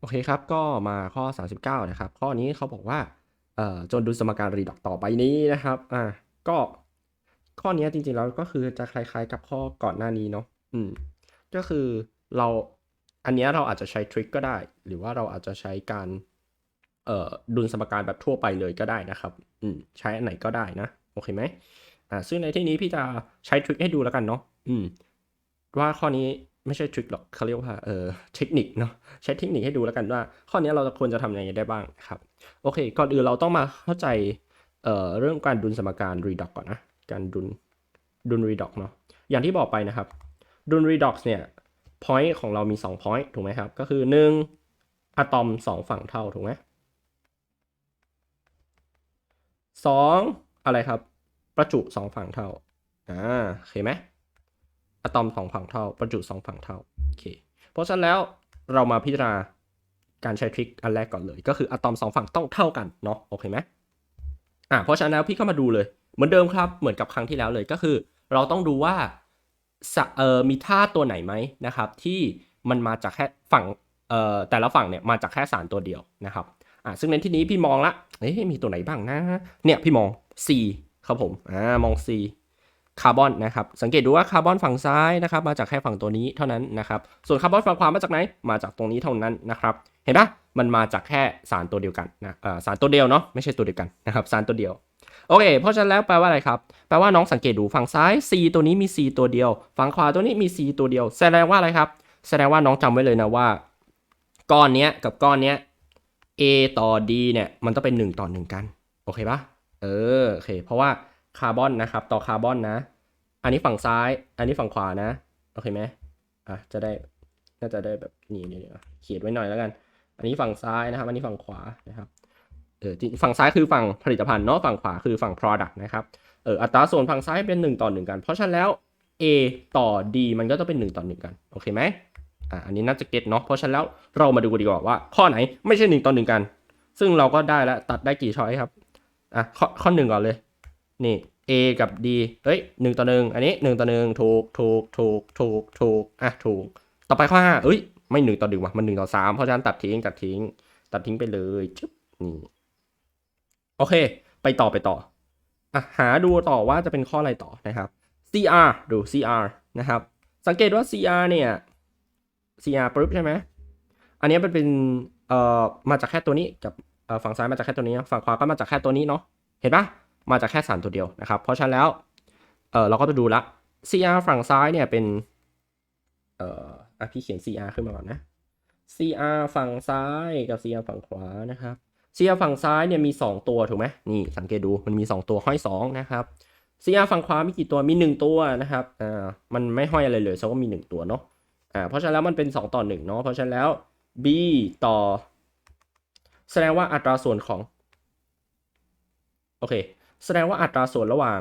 โอเคครับ ก็มาข้อ 39 นะครับ ข้อนี้เขาบอกว่าจนดูสมการรีดอกต่อไปนี้นะครับอ่าก็ข้อนี้จริงๆแล้วก็คือจะคล้ายๆกับข้อก่อนหน้านี้เนาะอืมก็คือเราอันนี้เราอาจจะใช้ทริคก็ได้ หรือว่าเราอาจจะใช้การเอ่อดุลสมการแบบทั่วไปเลยก็ได้นะครับอืมใช้อันไหนก็ได้นะโอเคไหมอ่าซึ่งในที่นี้พี่จะใช้ทริคให้ดูแล้วกันเนาะอืมว่าข้อนี้ ไม่ใช่ทริคหรอกเขาเรียกว่าเออเทคนิคเนาะใช้เทคนิคให้ดูแล้วกันว่า ข้อนี้เราควรจะทำยังไงได้บ้างครับโอเค ก่อนอื่นเราต้องมาเข้าใจเอ่อเรื่องการดุลสมการ redox ก่อนนะการดุลดุล redox เนาะอย่างที่บอกไปนะครับดุล redox เนี่ย point ของเรามี2 point ถูกไหมครับ ก็คือ 1อะตอม 2 ฝั่งเท่าถูกไหมสองอะไรครับ ประจุ 2 ฝั่งเท่าอ่าโอเคไหม อะตอมสองฝั่งเท่า ประจุสองฝั่งเท่าโอเคเพราะฉะนั้นแล้วเรามาพิจารณาการใช้ทริคอันแรกก่อนเลย ก็คืออะตอมสองฝั่งต้องเท่ากันเนาะโอเคไหมอ่าเพราะฉะนั้นแล้วพี่ก็มาดูเลยเหมือนเดิมครับเหมือนกับครั้งที่แล้วเลยก็คือ เราต้องดูว่าเอ่อมีธาตุตัวไหนไหมนะครับ ที่มันมาจากแค่ฝั่งเอ่อแต่ละฝั่งเนี่ยมาจากแค่สารตัวเดียวนะครับอ่าซึ่งในที่นี้พี่มองละเอ๊ะมีตัวไหนบ้างนะเนี่ยพี่มอง C ครับผมอ่ามอง C คาร์บอนนะครับ สังเกตดูว่าคาร์บอนฝั่งซ้ายนะครับ มาจากแค่ฝั่งตัวนี้เท่านั้นนะครับ ส่วนคาร์บอนฝั่งขวามาจากไหน มาจากตรงนี้เท่านั้นนะครับ เห็นปะมันมาจากแค่สารตัวเดียวกันนะสารตัวเดียวเนาะ ไม่ใช่ตัวเดียวกันนะครับ สารตัวเดียว โอเค เพราะฉะนั้นแล้วแปลว่าอะไรครับ แปลว่าน้องสังเกตดูฝั่งซ้าย C ตัวนี้มี C ตัวเดียว ฝั่งขวาตัวนี้มี C ตัวเดียว แสดงว่าอะไรครับ แสดงว่าน้องจำไว้เลยนะว่า ก้อนเนี้ยกับก้อนเนี้ย A ต่อ D เนี่ย มันต้องเป็น 1 ต่อ 1 กัน โอเคปะเออ โอเค เพราะว่า คาร์บอนนะครับ ต่อคาร์บอนนะ อันนี้ฝั่งซ้าย อันนี้ฝั่งขวานะ โอเคไหมอะ จะได้ น่าจะได้แบบนี่นี่นี่เขียนไว้หน่อยแล้วกัน อันนี้ฝั่งซ้ายนะครับ อันนี้ฝั่งขวานะครับ เออฝั่งซ้ายคือฝั่งผลิตภัณฑ์เนาะ ฝั่งขวาคือฝั่ง product นะครับ เออ อัตราส่วนฝั่งซ้ายเป็น 1 ต่อ 1 กัน เพราะฉะนั้นแล้ว A ต่อ D มันก็ต้องเป็น 1 ต่อ 1 กัน โอเคไหมอะ อันนี้น่าจะเก็ตเนาะ เพราะฉะนั้นแล้วเรามาดูกันดีกว่าว่า ข้อไหนไม่ใช่ 1 ต่อ 1 กัน ซึ่งเราก็ได้แล้วตัดได้กี่ช้อยครับ อะ ข้อข้อหนึ่งก่อนเลย นี่ A กับ D เฮ้ยหนึ่งต่อหนึ่งอันนี้หนึ่งต่อหนึ่งถูกถูกถูกถูกถูกอะถูก ต่อไปข้อห้าเอ้ยไม่หนึ่งต่อหนึ่งว่ะมันหนึ่งต่อสามเพราะฉะนั้นตัดทิ้งตัดทิ้ง ตัดทิ้งไปเลยจึ๊บนี่โอเค ไปต่อไปต่ออะหาดูต่อว่าจะเป็นข้ออะไรต่อนะครับ CR ดู CR นะครับ สังเกตว่า CR เนี่ย CR ปุ๊บใช่ไหมอันนี้มันเป็นเอ่อมาจากแค่ตัวนี้กับเอ่อฝั่งซ้ายมาจากแค่ตัวนี้ ฝั่งขวาก็มาจากแค่ตัวนี้เนาะเห็นปะ มาจากแค่สารตัวเดียวนะครับ เพราะฉะนั้นแล้วเออเราก็จะดูละ CR ฝั่งซ้ายเนี่ยเป็นเอ่ออะพี่เขียน CR ขึ้นมาก่อนนะ CR ฝั่งซ้ายกับ CR ฝั่งขวานะครับ CR ฝั่งซ้ายเนี่ยมี 2 ตัวถูกไหมนี่สังเกตดูมันมี 2 ตัวห้อย 2 นะครับ CR ฝั่งขวามีกี่ตัวมี 1 ตัวนะครับอ่ามันไม่ห้อยอะไรเลยแสดงว่ามี 1 ตัวเนาะอ่าเพราะฉะนั้นแล้วมันเป็น 2 ต่อ1เนาะเพราะฉะนั้นแล้ว B ต่อ แสดงว่าอัตราส่วนของ โอเค แสดงว่าอัตราส่วนระหว่าง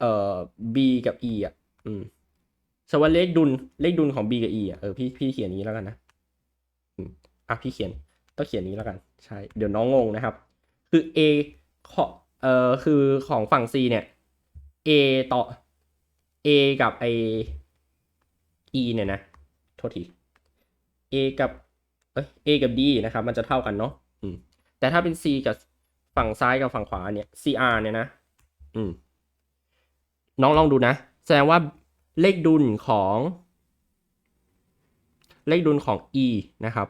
เอ่อ B กับ E อะ อืมแสดงว่าเลขดุลเลขดุลของ B กับ E อะ เออพี่พี่เขียนนี้แล้วกันนะอืมอะพี่เขียนต้องเขียนนี้แล้วกัน ใช่ เดี๋ยวน้องงงนะครับ คือ A ขอเอ่อคือของฝั่ง C เนี่ย A ต่อ A กับไอ E เนี่ยนะ โทษที A กับเอ้ย A กับ D นะครับ มันจะเท่ากันเนาะ อืม แต่ถ้าเป็น C กับ ฝั่งซ้ายกับฝั่งขวาเนี่ย CR เนี่ยนะ อืม น้องลองดูนะ แสดงว่าเลขดุลของ เลขดุลของ E นะครับ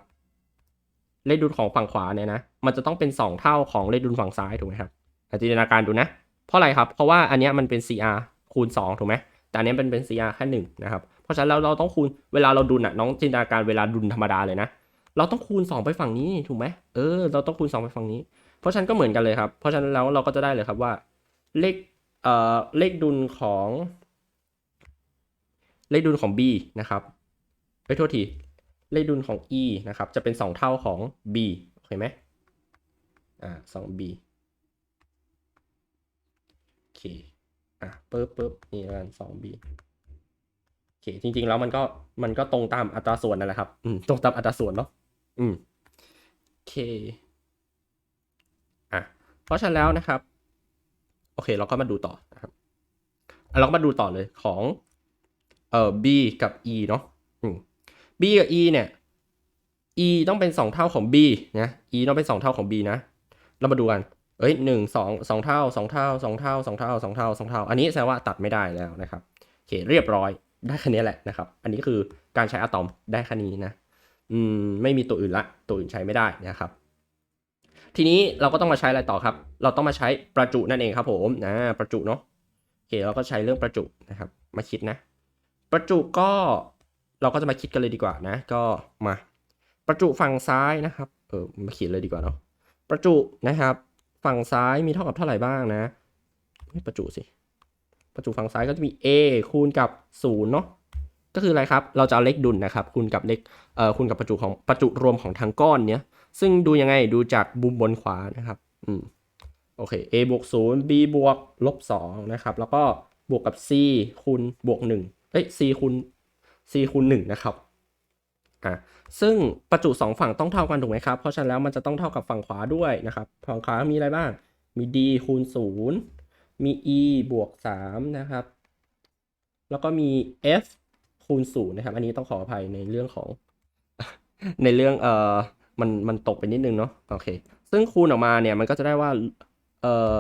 เลขดุลของฝั่งขวาเนี่ยนะ มันจะต้องเป็น 2 เท่าของเลขดุลฝั่งซ้ายถูกไหมครับอะจินตนาการดูนะ เพราะอะไรครับ เพราะว่าอันเนี้ยมันเป็น CR คูณ 2 ถูกไหม แต่อันเนี้ยเป็นเป็น CR แค่หนึ่งนะครับ เพราะฉะนั้นเราเราต้องคูณ เวลาเราดุลอะน้องจินตนาการเวลาดุลธรรมดาเลยนะ เราต้องคูณ 2 ไปฝั่งนี้นี่ถูกไหมเออ เราต้องคูณ 2 ไปฝั่งนี้ เพราะฉะนั้นก็เหมือนกันเลยครับ เพราะฉะนั้นแล้วเราก็จะได้เลยครับว่าเลขเอ่อเลขดุลของ เลขดุลของ B นะครับไปโทษที เลขดุลของ E นะครับ จะเป็น 2 เท่าของ B โอเคไหมอ่า 2B โอเคอะปึ๊บปึ๊บนี่ล้วกัน 2B โอเค จริง ๆ แล้วมันก็มันก็ตรงตามอัตราส่วนนั่นแหละครับ อืม ตรงตามอัตราส่วนเนาะอืมโอเค ราะฉะนั้นแล้วนะครับ โอเคเราก็มาดูต่อนะครับเราก็มาดูต่อเลยของเอ่อ B กับ E เนาะอืม B กับ E เนี่ย e ต้องเป็น 2 เท่าของ b นะ e ต้องเป็น 2 เท่าของ b นะ เรามาดูกัน เอ้ยหนึ่งสองสองเท่าสองเท่าสองเท่าสองเท่าสองเท่าสองเท่า อันนี้แสดงว่าตัดไม่ได้แล้วนะครับโอเคเรียบร้อยได้แค่นี้แหละนะครับ อันนี้คือการใช้อะตอมได้แค่นี้นะ อืมไม่มีตัวอื่นละ ตัวอื่นใช้ไม่ได้นะครับ ทีนี้เราก็ต้องมาใช้อะไรต่อครับ เราต้องมาใช้ประจุนั่นเองครับผมนะประจุเนาะโอเคเราก็ใช้เรื่องประจุนะครับ มาคิดนะ ประจุก็เราก็จะมาคิดกันเลยดีกว่านะ ก็มาประจุฝั่งซ้ายนะครับเออมาเขียนเลยดีกว่าเนาะประจุนะครับ ฝั่งซ้ายมีเท่ากับเท่าไหร่บ้างนะไม่ประจุสิประจุฝั่งซ้ายก็จะมี a คูณกับ0เนาะก็คืออะไรครับ เราจะเอาเลขดุลนะครับ คูณกับเลขเอ่อคูณกับประจุของประจุรวมของทั้งก้อนเนี้ย ซึ่งดูยังไงดูจากมุมบนขวานะครับอืมโอเค a บวก0 b บวกลบ2นะครับ แล้วก็บวกกับ c คูณบวก1เอ้ย c คูณ c คูณ1นะครับอะซึ่งประจุสองฝั่งต้องเท่ากันถูกไหมครับ เพราะฉะนั้นแล้วมันจะต้องเท่ากับฝั่งขวาด้วยนะครับ ฝั่งขวามีอะไรบ้าง มี d คูณ 0 มี e บวก3นะครับ แล้วก็มี f คูณ0นะครับ อันนี้ต้องขออภัยในเรื่องของในเรื่องเอ่อ มันมันตกไปนิดนึงเนาะโอเค ซึ่งคูณออกมาเนี่ยมันก็จะได้ว่าเอ่อ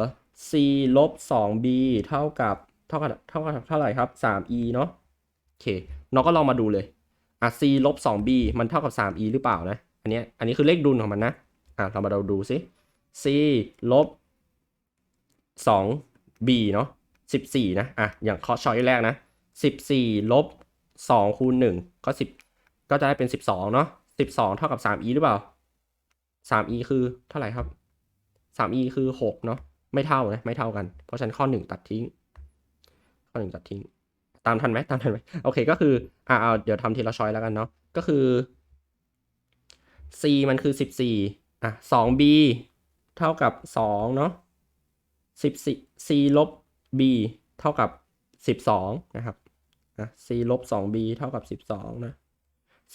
c ลบ 2b เท่ากับเท่ากับเท่ากับเท่าไหร่ครับ 3e เนาะโอเคเราก็ลองมาดูเลยอะ c ลบ 2b มันเท่ากับ 3e หรือเปล่านะ อันนี้อันนี้คือเลขดุลของมันนะอะเรามาดูดูซิ c ลบ 2b เนาะ14 นะอะอย่างข้อช้อยแรกนะ 14 ลบ 2 คูณ 1 ก็ 10 ก็จะได้เป็น 12 เนาะ 12เท่ากับสาม e หรือเปล่าสาม e คือเท่าไหร่ครับสาม e คือ6เนาะไม่เท่านะไม่เท่ากัน เพราะฉะนั้นข้อ1ตัดทิ้ง ข้อ1ตัดทิ้ง ตามทันไหมตามทันไหมโอเคก็คืออ่าเอาเดี๋ยวทำทีละช้อยแล้วกันเนาะก็คือ c มันคือสิบสี่อะสอง b เท่ากับสองเนาะสิบสี่ c ลบ b เท่ากับสิบสองนะครับอะ c ลบสอง b เท่ากับสิบสองนะ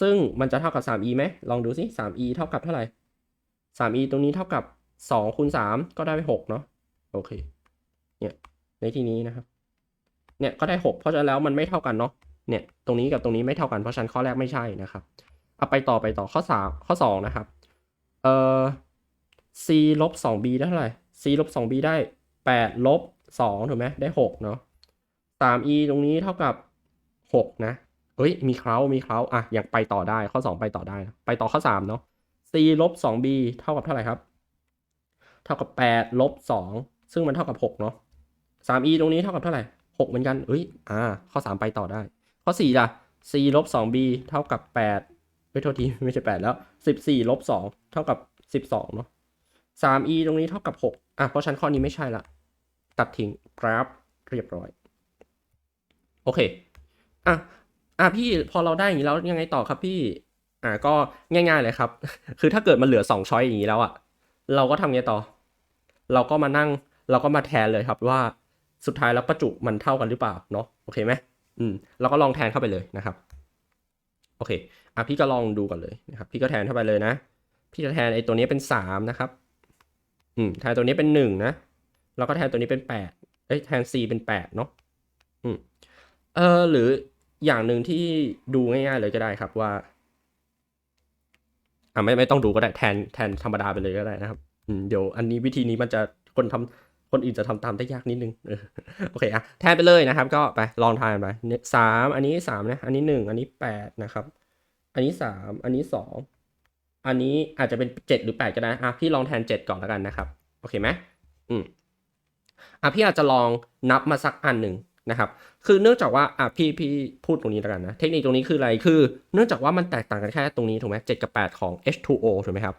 ซึ่งมันจะเท่ากับสาม e ไหมลองดูสิสาม e เท่ากับเท่าไหร่สาม e ตรงนี้เท่ากับสองคูณสามก็ได้ไปหกเนาะโอเคเนี่ยในที่นี้นะครับเนี่ยก็ได้ 6 เพราะฉะนั้นแล้วมันไม่เท่ากันเนาะเนี่ยตรงนี้กับตรงนี้ไม่เท่ากันเพราะฉะนั้นข้อแรกไม่ใช่นะครับเอาไปต่อไปต่อข้อ3ข้อ 2 นะครับเอ่อ c ลบ 2b ได้เท่าไหร่ c ลบ 2b ได้ 8 ลบ 2 ถูกไหมได้ 6 เนาะ 3e ตรงนี้เท่ากับ 6 นะ เอ้ย มีเครามีเคราอะอยังไปต่อได้ ข้อ 2 ไปต่อได้ ไปต่อข้อ 3 เนาะ c ลบ 2b เท่ากับเท่าไหร่ครับ เท่ากับ 8 ลบ 2 ซึ่งมันเท่ากับ 6 เนาะ 3e ตรงนี้เท่ากับเท่าไหร่ 6 เหมือนกัน เอ้ย อ่า ข้อ 3 ไปต่อได้ ข้อ4ล่ะ c ลบ 2b เท่ากับ8เฮ้ยโทษที ไม่ใช่ 8 แล้ว 14 ลบ 2 เท่ากับ 12 เนาะ 3e ตรงนี้เท่ากับ 6 อะ เพราะฉันข้อนี้ไม่ใช่ละ ตัดทิ้งกราฟเรียบร้อย โอเค อะ อะพี่พอเราได้อย่างนี้แล้วยังไงต่อครับพี่ อะก็ง่าย ๆเลยครับ คือถ้าเกิดมันเหลือ2ช้อยอย่างนี้แล้วอะเราก็ทำไงต่อ เราก็มานั่งเราก็มาแทนเลยครับว่าสุดท้ายแล้วประจุมันเท่ากันหรือเปล่าเนาะโอเคไหมอืมเราก็ลองแทนเข้าไปเลยนะครับโอเคอะพี่ก็ลองดูก่อนเลยนะครับพี่ก็แทนเข้าไปเลยนะ พี่จะแทนไอ้ตัวนี้เป็นสามนะครับอืมแทนตัวนี้เป็นหนึ่งนะแล้วก็แทนตัวนี้เป็นแปดเอ้ยแทน c เป็นแปดเนาะอืมเออหรือ อย่างหนึ่งที่ดูง่ายๆเลยก็ได้ครับว่า อะไม่ไม่ต้องดูก็ได้แทนแทนธรรมดาไปเลยก็ได้นะครับอืมเดี๋ยวอันนี้วิธีนี้มันจะคนทำคนอื่นจะทำตามได้ยากนิดนึงโอเคอะแทนไปเลยนะครับ ก็ไปลองทานไปเนี่ยสามอันนี้สามนะอันนี้หนึ่งอันนี้แปดนะครับ อันนี้สามอันนี้สองอันนี้อาจจะเป็นเจ็ดหรือแปดก็ได้อะพี่ลองแทนเจ็ดก่อนแล้วกันนะครับ โอเคไหมอืมอะพี่อาจจะลองนับมาสักอันหนึ่ง นะครับ คือเนื่องจากว่าอะพี่พี่พูดตรงนี้แล้วกันนะ เทคนิคตรงนี้คืออะไร คือเนื่องจากว่ามันแตกต่างกันแค่ตรงนี้ถูกไหมเจ็ดกับแปดของ H2O ถูกไหมครับ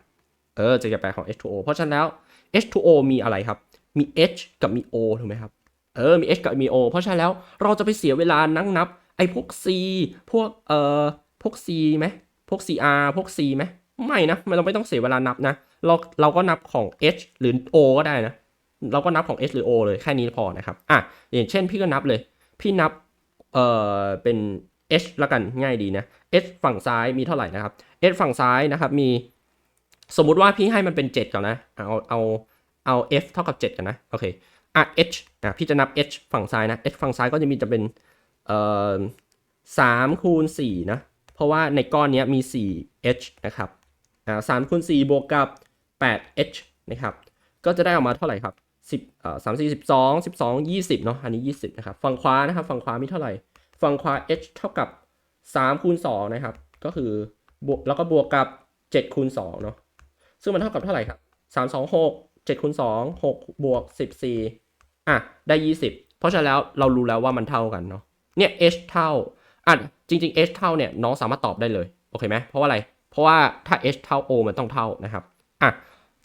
เออเจ็ดกับแปดของ H2O เพราะฉะนั้นแล้ว H2O มีอะไรครับ มี H กับมี O ถูกไหมครับ เออ มี H กับมี O เพราะฉะนั้นแล้วเราจะไปเสียเวลานั่งนับไอ้พวก C พวกเอ่อพวก C ไหมพวก CR พวก C ไหมไม่นะเราไม่ต้องเสียเวลานับนะ เราเราก็นับของ H หรือ O ก็ได้นะ เราก็นับของ H หรือ O เลยแค่นี้พอนะครับอะอย่างเช่นพี่ก็นับเลย พี่นับเอ่อเป็น H ละกันง่ายดีนะ H ฝั่งซ้ายมีเท่าไหร่นะครับ H ฝั่งซ้ายนะครับมี สมมุติว่าพี่ให้มันเป็น 7ก่อนนะเอาเอาเอา f เท่ากับ 7 กันนะโอเคอะ h อะพี่จะนับ h ฝั่งซ้ายนะ h ฝั่งซ้ายก็จะมีจะเป็นเอ่อสามคูณ4นะเพราะว่าในก้อนนี้มี 4h นะครับอ่าสามคูณสี่บวกกับแปด h นะครับก็จะได้ออกมาเท่าไหร่ครับ สิบเอ่อสามสี่สิบสองสิบสองยี่สิบเนาะอันนี้ยี่สิบนะครับฝั่งขวานะครับฝั่งขวามีเท่าไหร่ฝั่งขวา h เท่ากับสามคูณสองนะครับก็คือบวกแล้วก็บวกกับเจ็ดคูณสองเนาะซึ่งมันเท่ากับเท่าไหร่ครับสามสองหกเจ็ดคูณสองหกบวกสิบสี่อะได้ยี่สิบเพราะฉะนั้นแล้วเรารู้แล้วว่ามันเท่ากันเนาะเนี่ย h เท่าอะจริงๆ h เท่าเนี่ยน้องสามารถตอบได้เลยโอเคไหมเพราะว่าอะไรเพราะว่าถ้า h เท่า o มันต้องเท่านะครับอะ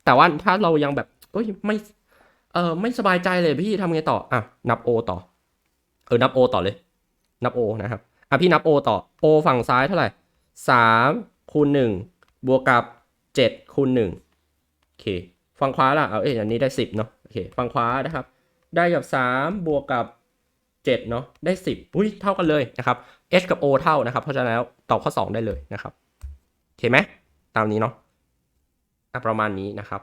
แต่ว่าถ้าเรายังแบบเอ้ยไม่ เออไม่สบายใจเลยพี่ทำไงต่ออะนับ o ต่อ เออนับ o ต่อเลย นับ o นะครับอะพี่นับ o ต่อ o ฝั่งซ้ายเท่าไหร่สามคูณหนึ่งบวกกับเจ็ดคูณหนึ่งโอเคฝั่งขวาล่ะเอาเอ้ยอันนี้ได้สิบเนาะโอเคฝั่งขวานะครับ ได้กับสามบวกกับเจ็ดเนาะได้สิบอุ้ยเท่ากันเลยนะครับ h กับ o เท่านะครับ เพราะฉะนั้นแล้วตอบข้อสองได้เลยนะครับโอเคไหมตามนี้เนาะประมาณนี้นะครับ